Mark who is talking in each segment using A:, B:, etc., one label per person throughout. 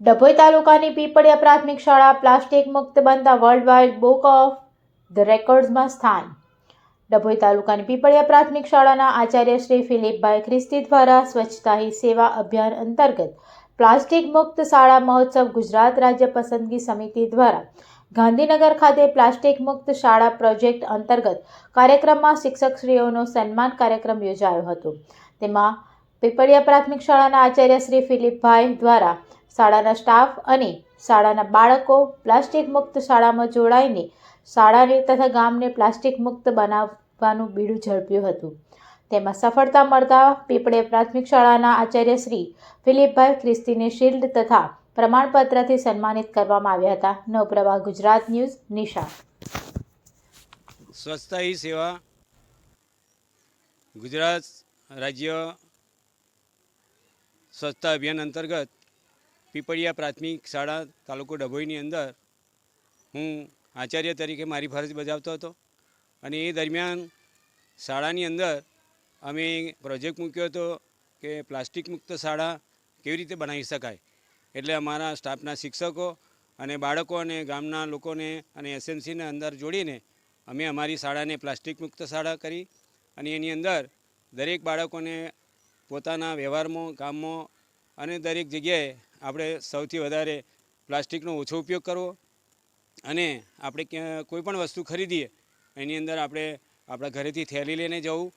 A: ડભોઈ તાલુકાની પીપળિયા પ્રાથમિક શાળા પ્લાસ્ટિક મુક્ત બનતા world wide book of the રેકોર્ડ્સમાં સ્થાન. ડભોઈ તાલુકાની પીપળિયા પ્રાથમિક શાળાના આચાર્ય શ્રી ફિલિપભાઈ ખ્રિસ્તી દ્વારા સ્વચ્છતા હી સેવા અભિયાન અંતર્ગત પ્લાસ્ટિક મુક્ત શાળા મહોત્સવ ગુજરાત રાજ્ય પસંદગી સમિતિ દ્વારા ગાંધીનગર ખાતે પ્લાસ્ટિક મુક્ત શાળા પ્રોજેક્ટ અંતર્ગત કાર્યક્રમમાં શિક્ષકશ્રીઓનો સન્માન કાર્યક્રમ યોજાયો હતો. તેમાં પીપળિયા પ્રાથમિક શાળાના આચાર્ય શ્રી ફિલિપભાઈ દ્વારા શાળાના સ્ટાફ અને શાળાના બાળકો પ્લાસ્ટિક મુક્ત શાળામાં જોડાઈને શાળાને તથા ગામને પ્લાસ્ટિક મુક્ત બનાવવાનું બીડું ઝડપ્યું હતું. તેમાં સફળતા મળતા પીપળિયા પ્રાથમિક શાળાના આચાર્ય શ્રી ફિલિપભાઈ ખ્રિસ્તીને શિલ્ડ તથા પ્રમાણપત્રથી સન્માનિત કરવામાં આવ્યા હતા. નવપ્રવાહ ગુજરાત ન્યૂઝ, નિશા.
B: સ્વચ્છતા સેવા ગુજરાત રાજ્ય સ્વચ્છતા અભિયાન અંતર્ગત પીપળિયા પ્રાથમિક શાળા તાલુકો ડભોઈની અંદર હું આચાર્ય તરીકે મારી ફરજ બજાવતો હતો અને એ દરમિયાન શાળાની અંદર અમે પ્રોજેક્ટ મૂક્યો હતો કે પ્લાસ્ટિક મુક્ત શાળા કેવી રીતે બનાવી શકાય. એટલે અમારા સ્ટાફના શિક્ષકો અને બાળકો અને ગામના લોકોને અને એસએમસીને અંદર જોડીને અમે અમારી શાળાને પ્લાસ્ટિક મુક્ત શાળા કરી અને એની અંદર દરેક બાળકોને પોતાના વ્યવહારમાં, કામમાં અને દરેક જગ્યાએ આપણે સૌથી વધારે પ્લાસ્ટિકનો ઓછો ઉપયોગ કરવો અને આપણે ક્યાં કોઈ પણ વસ્તુ ખરીદીએ, એની અંદર આપણે આપણા ઘરેથી થેલી લઈને જવું,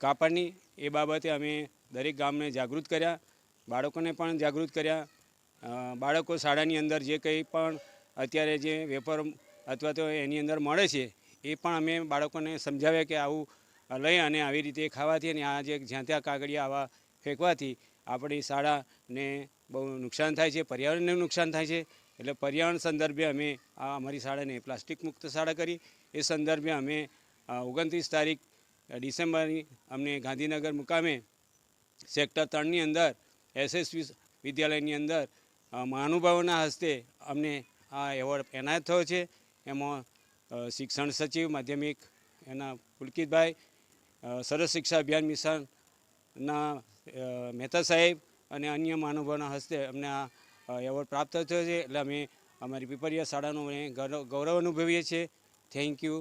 B: કાપડની, એ બાબતે અમે દરેક ગામને જાગૃત કર્યા, બાળકોને પણ જાગૃત કર્યા. બાળકો શાળાની અંદર જે કંઈ પણ અત્યારે જે વેપાર અથવા તો એની અંદર મળે છે, એ પણ અમે બાળકોને સમજાવ્યા કે આવું લઈ અને આવી રીતે ખાવાથી અને આ જે જ્યાં ત્યાં કાગળિયા આવા ફેંકવાથી આપણી શાળાને બહુ નુકસાન થાય છે, પર્યાવરણને નુકસાન થાય છે. એટલે પર્યાવરણ સંદર્ભે અમે આ અમારી શાળાને પ્લાસ્ટિક મુક્ત શાળા કરી. એ સંદર્ભે અમે ઓગણત્રીસ તારીખ ડિસેમ્બરની અમને ગાંધીનગર મુકામે સેક્ટર ત્રણની અંદર એસએસવી વિદ્યાલયની અંદર મહાનુભાવોના હસ્તે અમને આ એવોર્ડ એનાયત થયો છે. એમાં શિક્ષણ સચિવ, માધ્યમિક એના પુલકિતભાઈ સરસ શિક્ષા અભિયાન મિશનના મહેતા સાહેબ અને અન્ય મહાનુભાવના હસ્તે અમને આ એવોર્ડ પ્રાપ્ત થયો છે. એટલે અમે અમારી પીપરિયા શાળાનું ગૌરવ અનુભવીએ છીએ. Thank you.